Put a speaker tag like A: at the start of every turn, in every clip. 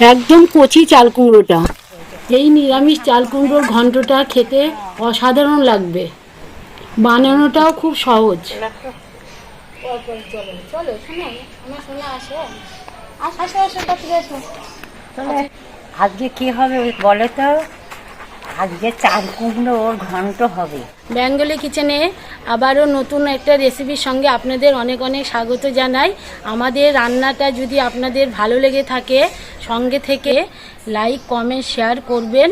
A: একদম কচি চাল কুমড়োটা। এই নিরামিষ চাল কুমড়োর ঘন্টটা খেতে অসাধারণ লাগবে। বানানোটাও খুব সহজ।
B: আজকে কি হবে বলে তো? আজকে চার কুমড়ো ওর ঘন্ট হবে।
A: বেঙ্গলি কিচেনে আবারও নতুন একটা রেসিপির সঙ্গে আপনাদের অনেক অনেক স্বাগত জানাই। আমাদের রান্নাটা যদি আপনাদের ভালো লেগে থাকে, সঙ্গে থেকে লাইক কমেন্ট শেয়ার করবেন।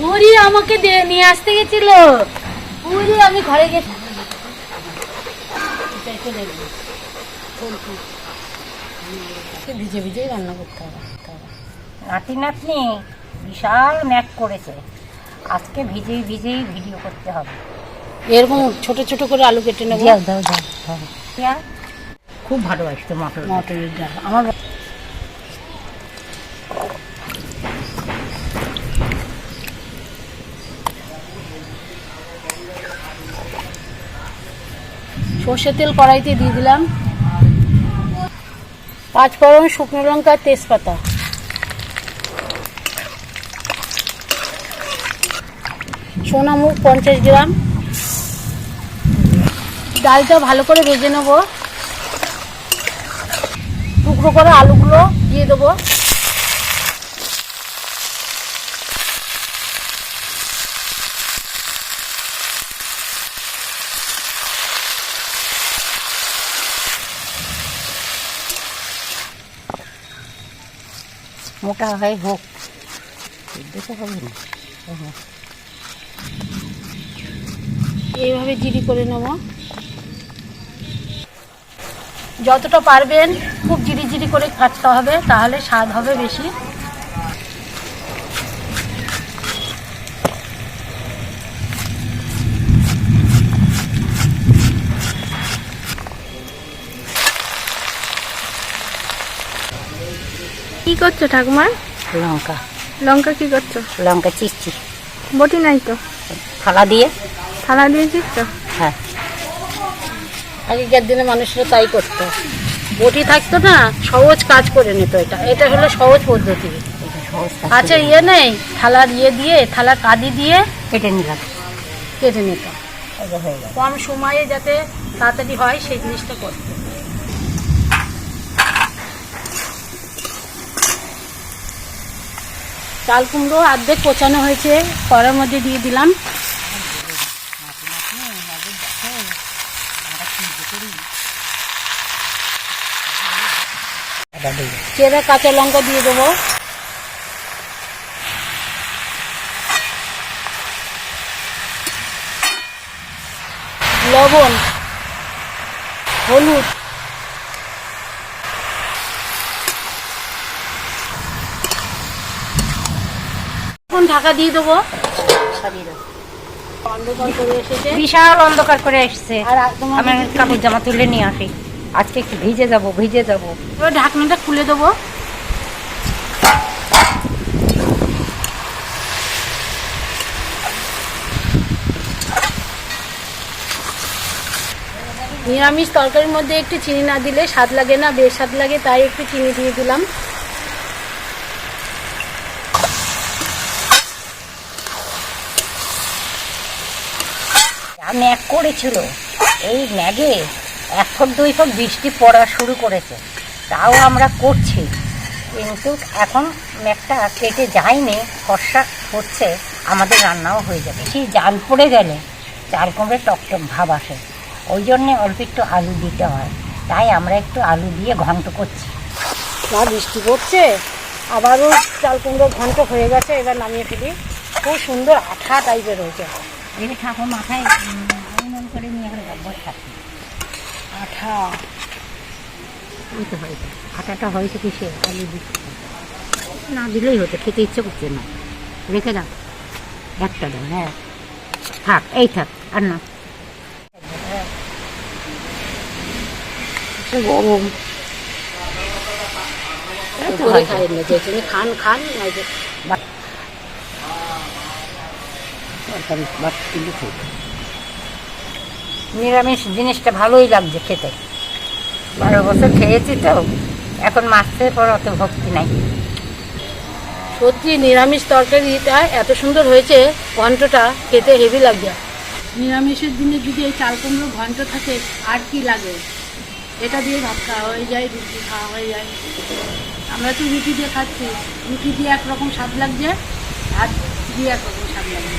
A: পুরি আমাকে নিয়ে আসতে গেছিল। পুরি আমি ঘরে গেছি দেখবি। ভিজে ভিজেই রান্না করতে হবে
B: নাতি নাতনি বিশাল ম্যাক করেছে। আজকে ভিজেই ভিজেই ভিডিও করতে হবে।
A: এরকম ছোট ছোট করে আলু কেটে নেব।
B: খুব ভালোবাসতো মটর
A: মটরের ডাল। আমার সর্ষের তেল কড়াইতে দিয়ে দিলাম। পাঁচ ফোড়ন শুকনো লঙ্কা তেজপাতা। সোনামুখ পঞ্চাশ গ্রাম। ডালটা ভালো করে ভেজে নেব। টুকরো করে আলুগুলো দিয়ে দেবো।
B: মোটা হয় হোক। দেখে হবে না
A: এইভাবে জিরি করে নেব। যতটা পারবেন খুব জিরি জিরি করে কাটতে হবে, তাহলে স্বাদ হবে বেশি।
C: করছ ঠাকুমা?
B: লঙ্কা।
C: লঙ্কা কি করছ?
B: লঙ্কা চিচ্ছি
C: বটি নাই তো?
B: থালা দিয়ে?
C: থালা দিয়ে চিপছো
B: হ্যাঁ।
A: আগেকার দিনে মানুষরা তাই করতো। বটি থাকতো না সহজ কাজ করে নিত এটা। এটা হলো সহজ পদ্ধতি। আচ্ছা ইয়ে নেই? থালার ইয়ে দিয়ে থালার কাদি দিয়ে
B: কেটে নিলাম।
A: কেটে নিত।
B: হয়ে
A: কম সময়ে যাতে তাড়াতাড়ি হয় সেই জিনিসটা করতে। চাল কুমড়ো অর্ধেক কোচানো হয়েছে, কড়ার মধ্যে দিয়ে দিলাম। চেরা কাঁচা লঙ্কা দিয়ে দেবো। লবণ, হলুদ এখন ঢাকা দিয়ে দেবো।
B: বিশাল অন্ধকার করে এসছে। আমি কাপড় জামা তুলে নিয়ে আসি। আজকে একটু ভিজে যাব ভিজে যাব।
A: এবার ঢাকনাটা খুলে দেবো। নিরামিষ তরকারির মধ্যে একটু চিনি না দিলে স্বাদ লাগে না বেশ স্বাদ লাগে তাই একটু চিনি দিয়ে দিলাম।
B: ম্যাগ করেছিল এই ম্যাগে এক ফুট দুই ফুট বৃষ্টি পড়া শুরু করেছে। তাও আমরা করছি। কিন্তু এখন ম্যাগটা কেটে যায়নি, ফর্সা হচ্ছে, আমাদের রান্নাও হয়ে যাবে। সেই জাল পড়ে গেলে চাল কুমড়ে টকটক ভাব আসে। ওই জন্যে অল্প একটু আলু দিতে হয়। তাই আমরা একটু আলু দিয়ে ঘন্ট করছি।
A: যা বৃষ্টি পড়ছে। আবারও চাল কুমড়ো ঘন্ট হয়ে গেছে। এবার নামিয়ে ফেলি। খুব সুন্দর আঠা টাইপের হয়েছে।
B: এই ঠাকুর মাথায়। উম, করে নিয়ে এখানে অভ্যাস থাকি
A: আঠা।
B: ওই তো হয়েছে। আটাটা হয়েছে কিসে আলু না দিলেই হতো খেতে ইচ্ছে করছে না। রেখে দাও। একটা দাও হ্যাঁ। থাক এই থাক আর না। গরম।
A: করে খাইয়েন খান খান নয়তো
B: নিরামিষ জিনিসটা ভালোই লাগছে খেতে। বারো বছর খেয়েছি তো এখন মাছের পর অত ভক্তি নাই।
A: সত্যি নিরামিষ তরকারিটা এত সুন্দর হয়েছে ঘন্টটা খেতে হেভি লাগছে নিরামিষের দিনে যদি এই চাল কুমড়ো ঘন্ট থাকে আর কি লাগে? এটা দিয়ে ভাত খাওয়া হয়ে যায় রুটি খাওয়া হয়ে যায়। আমরা তো রুটি দিয়ে খাচ্ছি। রুটি দিয়ে একরকম স্বাদ লাগছে ভাত দিয়ে একরকম স্বাদ লাগছে।